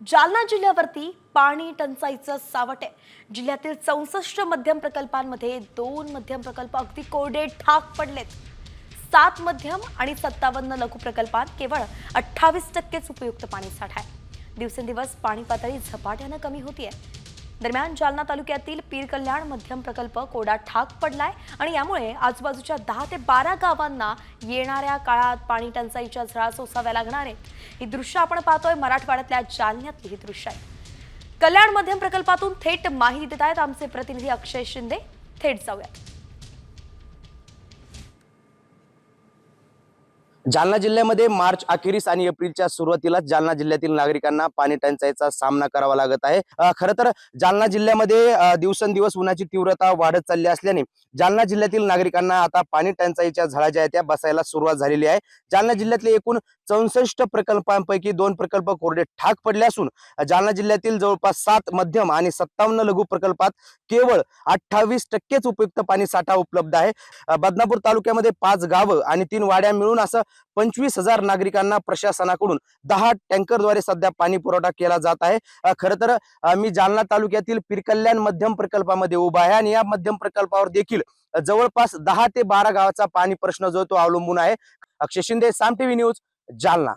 जालना जिल्ह्यावरती पाणी टंचाईचं सावट आहे. जिल्ह्यातील चौसष्ट मध्यम प्रकल्पांमध्ये दोन मध्यम प्रकल्प अगदी कोरडे ठाक पडलेत. सात मध्यम आणि सत्तावन्न लघु प्रकल्पात केवळ अठ्ठावीस टक्केच उपयुक्त पाणी साठा आहे. दिवसेंदिवस पाणी पातळी झपाट्यानं कमी होतीये. दरम्यान जालना तालुक्यातील पीर कल्याण मध्यम प्रकल्प कोडा ठाक पडलाय आणि यामुळे आजूबाजूच्या दहा ते बारा गावांना येणाऱ्या काळात पाणी टंचाईच्या झळा सोसाव्या लागणार आहेत ही दृश्य आपण पाहतोय मराठवाड्यातल्या जालन्यातली ही दृश्य आहेत कल्याण मध्यम प्रकल्पातून थेट माहिती देत आहेत आमचे प्रतिनिधी अक्षय शिंदे. थेट जाऊयात. जालना जिल्ह्यामध्ये मार्च अखेरीस आणि एप्रिलच्या सुरुवातीलाच जालना जिल्ह्यातील नागरिकांना पाणी टंचाईचा सामना करावा लागत आहे. खर खरं तर जालना जिल्ह्यामध्ये दिवसेंदिवस उन्हाची तीव्रता वाढत चालली असल्याने जालना जिल्ह्यातील नागरिकांना आता पाणी टंचाईच्या झळा ज्या आहेत त्या बसायला सुरुवात झालेली आहे. जालना जिल्ह्यातले एकूण चौसष्ट प्रकल्पांपैकी दोन प्रकल्प कोरडे ठाक पडले असून जालना जिल्ह्यातील जवळपास सात मध्यम आणि सत्तावन्न लघु प्रकल्पात केवळ अठ्ठावीस टक्केच उपयुक्त पाणी साठा उपलब्ध आहे. बदनापूर तालुक्यामध्ये पाच गावं आणि तीन वाड्या मिळून असं पंचवीस हजार नागरिकांना प्रशासनाकडून दहा टँकरद्वारे सध्या पाणी पुरवठा केला जात आहे. खर तर मी जालना तालुक्यातील पिरकल्याण मध्यम प्रकल्पामध्ये उभा आहे आणि या मध्यम प्रकल्पावर देखील जवळपास दहा ते बारा गावाचा पाणी प्रश्न जो तो अवलंबून आहे. Akshay Shinde Saam TV news Jalna.